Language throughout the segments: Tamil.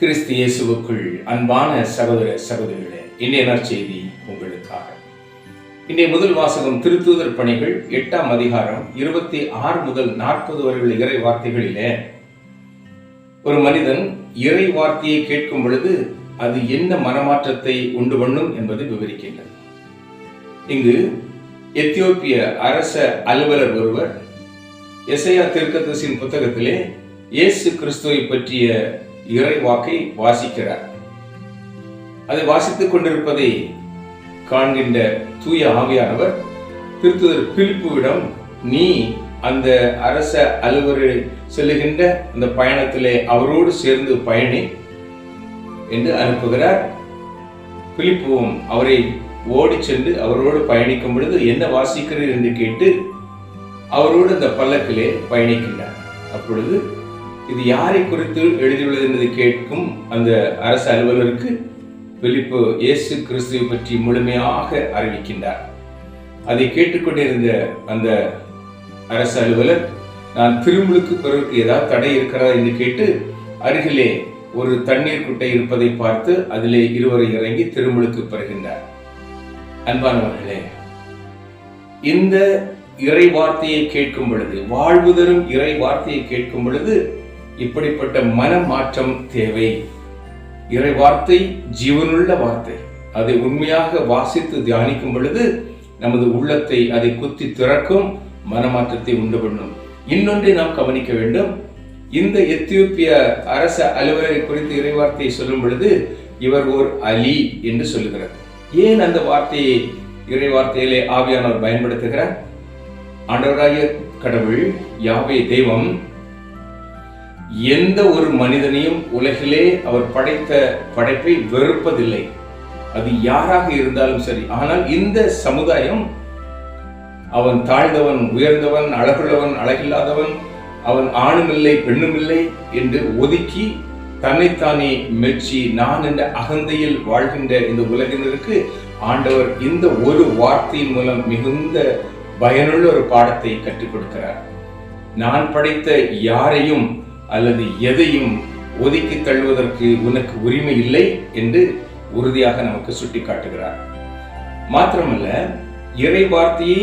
கிறிஸ்து இயேசுவுக்குள் அன்பான சகோதர சகோதரிகளே இன்றைய நற்செய்தி உங்களுக்காக. இன்றைய முதல் வாசகம் திருத்தூதர் பணிகள் எட்டாம் அதிகாரம் இருபத்தி ஆறு முதல் நாற்பது வரை உள்ள இறை வார்த்தைகளிலே ஒரு மனிதன் இறை வார்த்தையை கேட்கும் பொழுது அது என்ன மனமாற்றத்தை உண்டு பண்ணும் என்பதை விவரிக்கின்றது. இங்கு எத்தியோப்பிய அரச அலுவலர் ஒருவர் எசையா திருக்கதசின் புத்தகத்திலே இயேசு கிறிஸ்துவை பற்றிய இறை வாக்கை வாசிக்கிறார். அதை வாசித்துக் கொண்டிருப்பதை காண்கின்ற தூய ஆவியானவர் திருத்துதர் பிலிப்புவிடம் நீ அந்த அரச அலுவலர் செல்லுகின்ற அந்த பயணத்திலே அவரோடு சேர்ந்து பயணி என்று அனுப்புகிறார். பிலிப்புவும் அவரை ஓடி சென்று அவரோடு பயணிக்கும் பொழுது என்ன வாசிக்கிறீர்? என்று கேட்டு அவரோடு அந்த பல்லக்கிலே பயணிக்கின்றார். அப்பொழுது இது யாரை குறித்து எழுதியுள்ளது என்பதை கேட்கும் அந்த அரசு அலுவலருக்கு பிலிப்பு இயேசு கிறிஸ்துவை பற்றி முழுமையாக அறிவிக்கின்றார். அதை கேட்டுக்கொண்டிருந்த அந்த அரசு அலுவலர் நான் திருமுழுக்கு பிறருக்கு ஏதாவது தடை இருக்கிறதா? என்று கேட்டு அருகிலே ஒரு தண்ணீர் குட்டை இருப்பதை பார்த்து அதிலே இருவரை இறங்கி திருமுழுக்கு பெறுகின்றார். அன்பானவர்களே இந்த இறை வார்த்தையை கேட்கும் பொழுது வாழ்வு தரும் இறை வார்த்தையை கேட்கும் பொழுது இப்படிப்பட்ட மனமாற்றம் தேவை. இறை வார்த்தை ஜீவனுள்ள வார்த்தை. அதை உண்மையாக வாசித்து தியானிக்கும் பொழுது நமது உள்ளத்தை அதை குத்தி திறக்கும் மனமாற்றத்தை உண்டு பண்ணும். இன்னொன்றை நாம் கவனிக்க வேண்டும். இந்த எத்தியோப்பிய அரச அலுவலரை குறித்து இறைவார்த்தையை சொல்லும் பொழுது இவர் ஓர் அலி என்று சொல்லுகிறார். ஏன் அந்த வார்த்தையை இறை வார்த்தையிலே ஆவியானவர் பயன்படுத்துகிறார்? ஆண்டவராகிய கடவுள் யாவே தெய்வம் எந்த ஒரு மனிதனையும் உலகிலே அவர் படைத்த படைப்பை வெறுப்பதில்லை. அது யாராக இருந்தாலும் சரி. ஆனால் இந்த சமுதாயம் அவன் தாழ்ந்தவன் உயர்ந்தவன் அழகுள்ளவன் அழகில்லாதவன் அவன் ஆணுமில்லை பெண்ணுமில்லை என்று ஒதுக்கி தன்னைத்தானே மெச்சி நான் என்ற அகந்தையில் வாழ்கின்ற இந்த உலகினருக்கு ஆண்டவர் இந்த ஒரு வார்த்தையின் மூலம் மிகுந்த பயனுள்ள ஒரு பாடத்தை கற்றுக் கொடுக்கிறார். நான் படைத்த யாரையும் அல்லது எதையும் ஒதுக்கி தள்ளுவதற்கு உனக்கு உரிமை இல்லை என்று உறுதியாக நமக்கு சுட்டிக்காட்டுகிறார். மாத்திரமல்ல இறை வார்த்தையை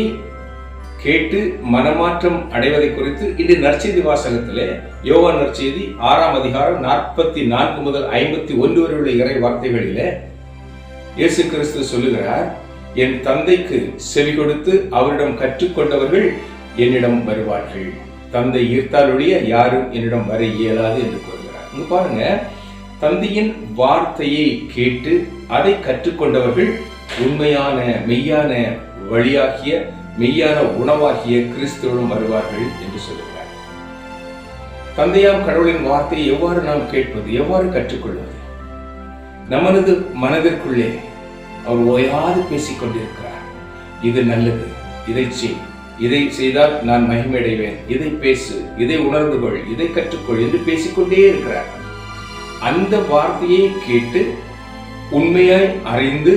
கேட்டு மனமாற்றம் அடைவதை குறித்து இது நற்செய்தி வாசகத்திலே யோகா நற்செய்தி ஆறாம் அதிகாரம் நாற்பத்தி நான்கு முதல் ஐம்பத்தி ஒன்று வரை உள்ள இறை வார்த்தைகளிலே இயேசு கிறிஸ்து சொல்லுகிறார் என் தந்தைக்கு செவி கொடுத்து அவரிடம் கற்றுக்கொண்டவர்கள் என்னிடம் வருவார்கள். தந்தை ஈர்த்தால் யாரும் என்னிடம் வர இயலாது என்று கூறுகிறார். இங்க பாருங்க தந்தையின் வார்த்தையை கேட்டு அதை கற்றுக்கொண்டவர்கள் உண்மையான மெய்யான வழியாகிய மெய்யான உணவாகிய கிறிஸ்துவிடம் வருவார்கள் என்று சொல்லுகிறார். தந்தையாம் கடவுளின் வார்த்தையை எவ்வாறு நாம் கேட்பது எவ்வாறு கற்றுக்கொள்வது? நமது மனதிற்குள்ளே அவர் ஓயாது பேசிக் கொண்டிருக்கிறார் இது நல்லது இதை செய். இதை செய்தால் நான் மகிமையடைவேன். இதை பேசு இதை உணர்ந்து கொள் இதை கற்றுக்கொள் என்று பேசிக்கொண்டே இருக்கிறார். அந்த வார்த்தையை கேட்டு உண்மையாய் அறிந்து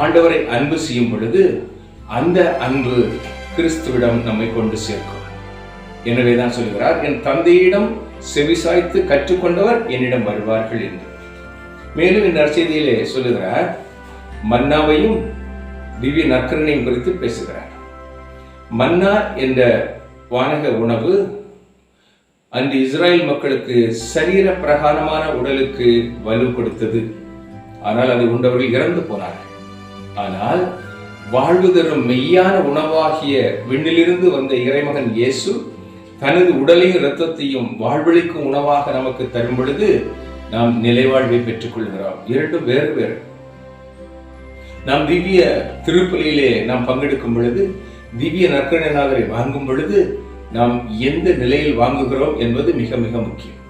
ஆண்டவரை அன்பு செய்யும் பொழுது அந்த அன்பு கிறிஸ்துவிடம் நம்மை கொண்டு சேர்க்கும். எனவே தான் சொல்கிறார் என் தந்தையிடம் செவிசாய்த்து கற்றுக்கொண்டவர் என்னிடம் வருவார்கள் என்று. மேலும் இந்த நற்செய்தியிலே சொல்லுகிறார் மன்னாவையும் திவ்ய நற்கரணையும் குறித்து பேசுகிறார். மன்னா என்ற வானக உணவு அன்று இஸ்ரேல் மக்களுக்கு சரீர பிரகாரமான உடலுக்கு வலு கொடுத்தது. ஆனால் அதை உண்டவர்கள் இறந்து போனார்கள். ஆனால் வாழ்வு தரும் மெய்யான உணவாகிய விண்ணிலிருந்து வந்த இறைமகன் இயேசு தனது உடலையும் இரத்தத்தையும் வாழ்வழிக்கும் உணவாக நமக்கு தரும் பொழுது நாம் நிலைவாழ்வை பெற்றுக் கொள்கிறோம் இரண்டும் வேறு வேறு. நாம் திவ்ய திருப்பலியிலே நாம் பங்கெடுக்கும் பொழுது திவ்ய நற்கரநாதரை வாங்கும் பொழுது நாம் எந்த நிலையில் வாங்குகிறோம் என்பது மிக மிக முக்கியம்.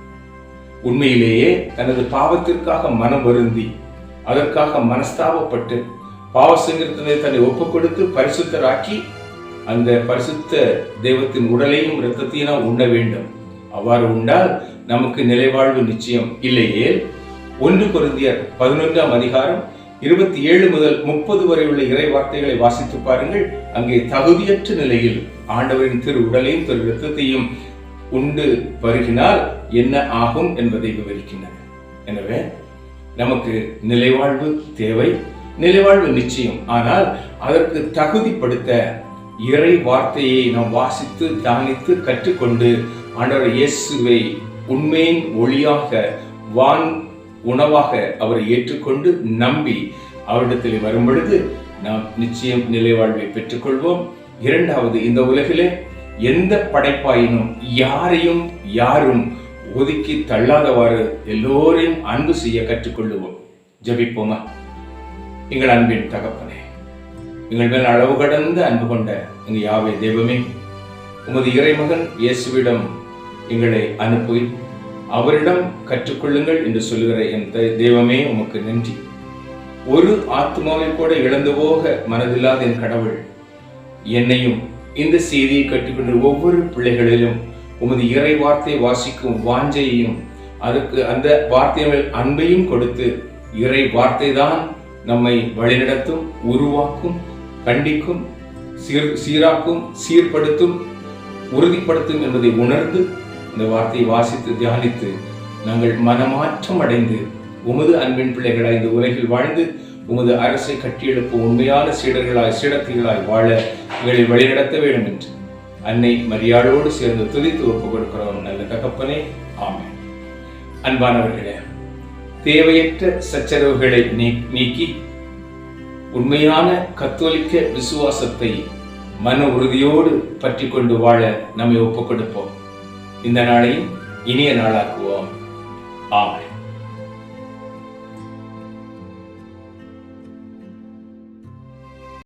உண்மையிலேயே தனது பாவத்திற்காக மனம் வருந்தி அதற்காக மனஸ்தாபப்பட்டு பாவ சங்கீர்த்தனை தன்னை ஒப்புக் கொடுத்து பரிசுத்தராக்கி அந்த பரிசுத்த தெய்வத்தின் உடலையும் இரத்தத்தையும் நாம் உண்ண வேண்டும். அவ்வாறு உண்டால் நமக்கு நிலைவாழ்வு நிச்சயம் இல்லையே ஒன்று பொருந்தியர் பதினொன்றாம் அதிகாரம் இருபத்தி ஏழு முதல் முப்பது வரை உள்ள இறை வார்த்தைகளை வாசித்து பாருங்கள். அங்கே தகுதியற்ற நிலையில் ஆண்டவரின் திரு உடலையும் திரு இரத்தத்தையும் உண்டு வருகினால் என்ன ஆகும் என்பதை விவரிக்கின்றன எனவே நமக்கு நிலைவாழ்வு தேவை நிலைவாழ்வு நிச்சயம். ஆனால் அதற்கு தகுதிப்படுத்த இறை வார்த்தையை நாம் வாசித்து தியானித்து கற்றுக்கொண்டு ஆண்டவர் இயேசுவை உண்மையின் ஒளியாக வான் உணவாக அவரை ஏற்றுக்கொண்டு நம்பி அவரிடத்தில் வரும் பொழுது நாம் நிச்சயம் நிலைவாழ்வை பெற்றுக்கொள்வோம். இரண்டாவது இந்த உலகிலே எந்த படைப்பாயினும் யாரையும் யாரும் ஒதுக்கி தள்ளாதவாறு எல்லோரையும் அன்பு செய்ய கற்றுக்கொள்ளுவோம். ஜபிப்போமா? எங்கள் அன்பின் தகப்பனே எங்கள் மேல் அளவு கடந்து அன்பு கொண்ட எங்கள் யாவை தெய்வமே உமது இறைமகன் இயேசுவிடம் எங்களை அனுப்பி அவரிடம் கற்றுக்கொள்ளுங்கள் என்று சொல்லுகிற என் தெய்வமே உமக்கு நன்றி. ஒரு ஆத்மாவை கூட இழந்து போக மனதில்லாத என் கடவுள் என்னையும் இந்த செய்தியை கற்றுக்கொண்ட ஒவ்வொரு பிள்ளைகளிலும் உமது இறை வார்த்தை வாசிக்கும் வாஞ்சையையும் அதற்கு அந்த வார்த்தை மேல் அன்பையும் கொடுத்து இறை வார்த்தை தான் நம்மை வழிநடத்தும் உருவாக்கும் கண்டிக்கும் சீர் சீராக்கும் சீர்படுத்தும் உறுதிப்படுத்தும் என்பதை உணர்ந்து இந்த வார்த்தையை வாசித்து தியானித்து நாங்கள் மனமாற்றம் அடைந்து உமது அன்பின் பிள்ளைகளாய் இந்த உலகில் வாழ்ந்து உமது அரசை கட்டியெழுப்பும் உண்மையான சீடர்களாய் சீடத்திகளாய் வாழ எங்களை வழிநடத்த வேண்டும் என்று அன்னை மரியாளோடு சேர்ந்து துதித்து ஒப்புக் கொடுக்கிறோம். நல்ல தகப்பனே ஆமே அன்பானவர்களே தேவையற்ற சச்சரவுகளை நீக்கி உண்மையான கத்தோலிக்க விசுவாசத்தை மன உறுதியோடு பற்றி கொண்டு வாழ நம்மை ஒப்புக் கொடுப்போம். இந்த நாளையும் இனிய நாளாக்குவோம். ஆமாம்